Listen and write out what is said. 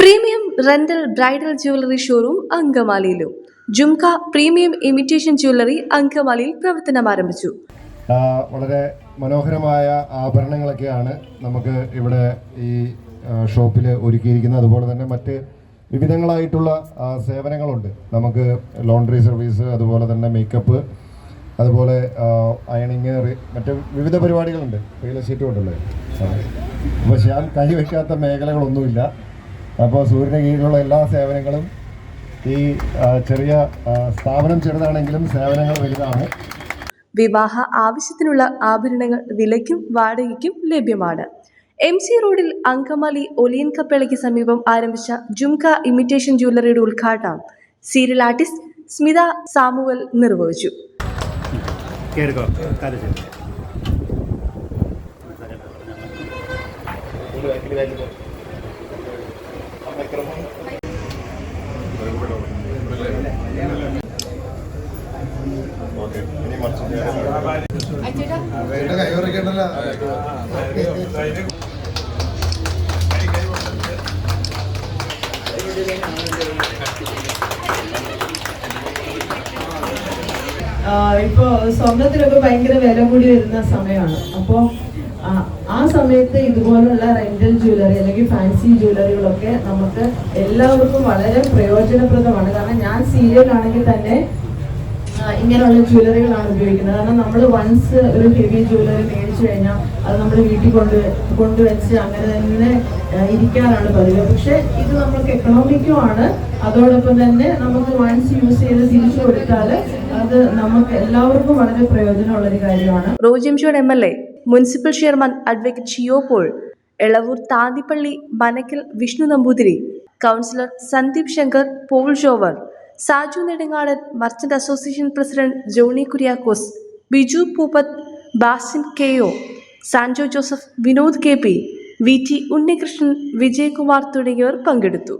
Premium rental bridal jewellery showroom അങ്കമാലിയിലും. Jhumka premium imitation jewellery അങ്കമാലിയിൽ പ്രവർത്തനം ആരംഭിച്ചു. വളരെ മനോഹരമായ ആഭരണങ്ങളൊക്കെയാണ് നമുക്ക് ഇവിടെ ഈ ഷോപ്പിൽ ഒരുക്കിയിരിക്കുന്നത്. അതുപോലെ തന്നെ മറ്റ് വിവിധങ്ങളായിട്ടുള്ള സേവനങ്ങളുണ്ട്. നമുക്ക് ലോണ്ടറി സർവീസ് അതുപോലെ തന്നെ മേക്കപ്പ് അതുപോലെ അയണിങ് മറ്റ് വിവിധ പരിപാടികളുണ്ട്. റിയൽ എസ്റ്റേറ്റും ഉണ്ടല്ലേ അപ്പോൾ ഞാൻ കൈവയ്ക്കാത്ത മേഖലകളൊന്നുമില്ല. അപ്പോൾ സൂര്യന് കീഴിലുള്ള എല്ലാ സേവനങ്ങളും ഈ ചെറിയ സ്ഥാപനം ചെറുതാണെങ്കിലും സേവനങ്ങൾ വലുതാണ്. വിവാഹ ആവശ്യത്തിനുള്ള ആഭരണങ്ങൾ വിലയ്ക്കും വാടകയ്ക്കും ലഭ്യമാണ്. എം സി റോഡിൽ അങ്കമാലി ഒലിയൻ കപ്പേളയ്ക്ക് സമീപം ആരംഭിച്ച ജുംക ഇമിറ്റേഷൻ ജ്വല്ലറിയുടെ ഉദ്ഘാടനം സീരിയൽ ആർട്ടിസ്റ്റ് സ്മിത സാമുവൽ നിർവഹിച്ചു. ചെയ്തു ഇപ്പോൾ സ്വർണത്തിനൊക്കെ ഭയങ്കര വില കൂടി വരുന്ന സമയമാണ്. അപ്പോൾ ആ സമയത്ത് ഇതുപോലുള്ള റെന്റൽ ജ്വല്ലറി അല്ലെങ്കിൽ ഫാൻസി ജ്വല്ലറികളൊക്കെ നമുക്ക് എല്ലാവർക്കും വളരെ പ്രയോജനപ്രദമാണ്. കാരണം ഞാൻ സീരിയൽ ആണെങ്കിൽ തന്നെ ഇങ്ങനെയുള്ള ജ്വല്ലറികളാണ് ഉപയോഗിക്കുന്നത്. കാരണം നമ്മൾ വൺസ് ഒരു ഹെവി ജ്വല്ലറി മേടിച്ചു കഴിഞ്ഞാൽ അത് നമ്മൾ വീട്ടിൽ കൊണ്ട് കൊണ്ടുവച്ച് അങ്ങനെ തന്നെ ഇരിക്കാനാണ് പതിവ്. പക്ഷെ ഇത് നമുക്ക് എക്കണോമിക്കും ആണ്. അതോടൊപ്പം തന്നെ നമുക്ക് വൺസ് യൂസ് ചെയ്ത് തിരിച്ചു കൊടുത്താൽ അത് നമുക്ക് എല്ലാവർക്കും വളരെ പ്രയോജനമുള്ള ഒരു കാര്യമാണ്. റോജിംഷോഡ് M L A municipal chairman advocate Shiyo Paul Elavoor Thanthippally Manakkal Vishnu Namboothiri councillor Sandeep Shankar Paul Jover Saju Nedungadan merchant association president Johny Kuriakose Biju Pooppath Basin K O Sanjo Joseph Vinod K P V T Unnikrishnan Vijayakumar തുടങ്ങിയവർ പങ്കെടുത്തു.